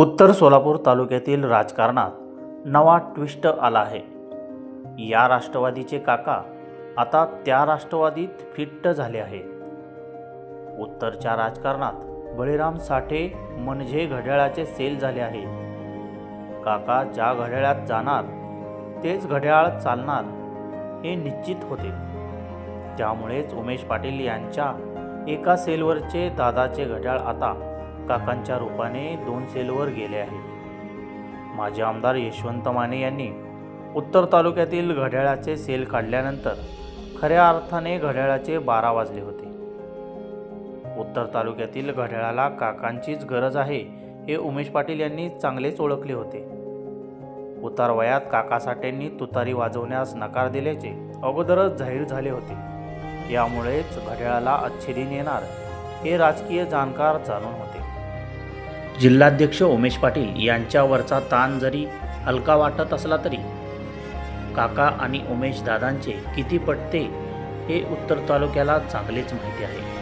उत्तर सोलापूर तालुक्यातील राजकारणात नवा ट्विस्ट आला आहे. या राष्ट्रवादीचे काका आता त्या राष्ट्रवादीत फिट्ट झाले आहेत. उत्तरच्या राजकारणात बळीराम साठे म्हणजे घड्याळाचे सेल झाले आहे काका ज्या घड्याळात जाणार तेच घड्याळ चालणार हे निश्चित होते. त्यामुळेच उमेश पाटील यांच्या एका सेलवरचे दादाचे घड्याळ आता काकांच्या रूपाने दोन सेलवर गेले आहे माजी आमदार यशवंत माने यांनी उत्तर तालुक्यातील घड्याळाचे सेल काढल्यानंतर खऱ्या अर्थाने घड्याळाचे बारा वाजले होते. उत्तर तालुक्यातील घड्याळाला काकांचीच गरज आहे हे उमेश पाटील यांनी चांगलेच ओळखले होते. उतार वयात काका तुतारी वाजवण्यास नकार दिल्याचे अगोदरच जाहीर झाले होते. यामुळेच घड्याळाला अच्छेदिन येणार हे राजकीय जाणकार जाणून होते. जिल्हाध्यक्ष उमेश पाटील यांच्यावरचा ताण जरी हलका वाटत असला तरी काका आणि उमेश दादांचे किती पटते हे उत्तर तालुक्याला चांगलेच माहिती आहे.